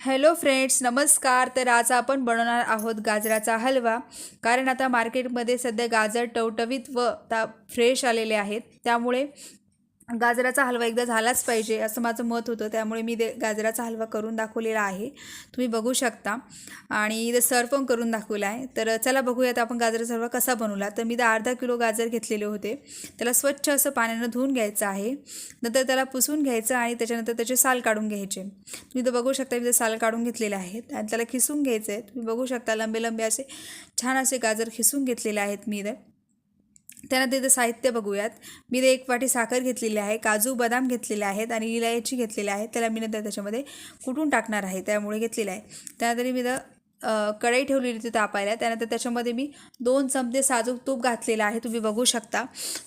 Hello friends नमस्कार. तर आज आपण बनवणार आहोत गाजराचा हलवा. कारण आता मार्केटमध्ये सध्या गाजर टवटवीत व ता फ्रेश आलेले आहेत. त्यामुळे गाजराचा हलवा एकदा झालाच पाहिजे असं माझं मत होतं. त्यामुळे मी ते गाजराचा हलवा करून दाखवलेला आहे. तुम्ही बघू शकता. आणि इथं सर पण करून दाखवला आहे. तर चला बघूयात आपण गाजराचा हलवा कसा बनवला. तर मी तर अर्धा किलो गाजर घेतलेले होते. त्याला स्वच्छ असं पाण्यानं धुवून घ्यायचं आहे. नंतर त्याला पुसून घ्यायचं आणि त्याच्यानंतर त्याचे साल काढून घ्यायचे. तुम्ही तर बघू शकता इथं साल काढून घेतलेले आहेत आणि त्याला खिसून घ्यायचं आहे. तुम्ही बघू शकता लंबे लंबे असे छान असे गाजर खिसून घेतलेले आहेत मी इथं. त्यानंतर इथं साहित्य बघूयात. मी ते एक वाटी साखर घेतलेली आहे काजू बदाम घेतलेले आहेत आणि इलायची घेतलेली आहे. त्याला मी नंतर त्याच्यामध्ये कुटून टाकणार आहे त्यामुळे घेतलेलं आहे. त्यानंतर मी इथं कढई ठेवलेली होती तापायला. त्यानंतर त्याच्यामध्ये मी दोन चमचे साजूक तूप घातलेलं आहे तुम्ही बघू शकता.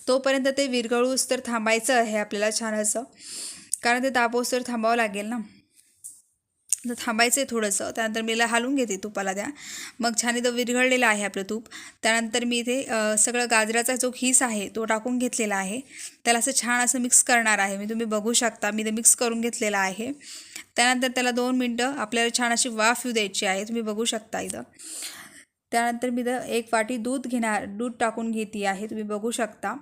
तोपर्यंत ते विरघळूस तर थांबायचं आहे आपल्याला छान असं. कारण ते तापोस तर थांबावं लागेल ना? थांबायचं आहे थोडंसं. त्यानंतर मी याला हालून घेते तुपाला त्या. मग छान इथं विरघळलेलं आहे आपलं तूप. त्यानंतर मी इथे सगळं गाजराचा जो खीस आहे तो टाकून घेतलेला आहे. त्याला असं छान असं मिक्स करणार आहे मी. तुम्ही बघू शकता मी ते मिक्स करून घेतलेलं आहे. त्यानंतर त्याला दोन मिनटं आपल्याला छान अशी वाफ येऊ द्यायची आहे. तुम्ही बघू शकता इथं. त्यानंतर मी इथं एक वाटी दूध घेणार दूध टाकून घेते आहे. तुम्ही बघू शकता.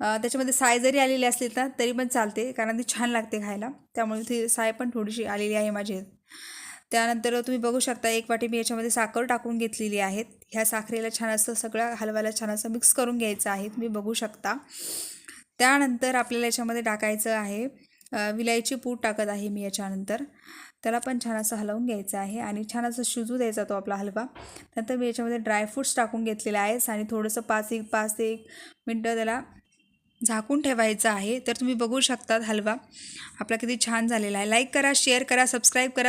त्याच्यामध्ये साय जरी आलेली असली तर तरी पण चालते कारण ती छान लागते खायला. त्यामुळे ती साय पण थोडीशी आलेली आहे माझी. त्यानंतर तुम्ही बघू शकता एक वाटी मी याच्यामध्ये साखर टाकून घेतलेली आहे. ह्या साखरेला छान असं सगळं हलवायला छान असं मिक्स करून घ्यायचं आहे तुम्ही बघू शकता. त्यानंतर आपल्याला याच्यामध्ये टाकायचं आहे विलायची पूड टाकत आहे मी याच्यानंतर. त्याला पण छान असं हलवून घ्यायचं आहे आणि छान असं शिजू द्यायचा तो आपला हलवा. नंतर मी याच्यामध्ये ड्रायफ्रूट्स टाकून घेतलेले आहेस आणि थोडंसं पाच एक पाच ते एक मिनटं त्याला झाकून ठेवायचं आहे. तर तुम्ही बघू शकतात हलवा. आपला किती छान झालेला आहे. लाईक करा शेअर करा सबस्क्राईब करा.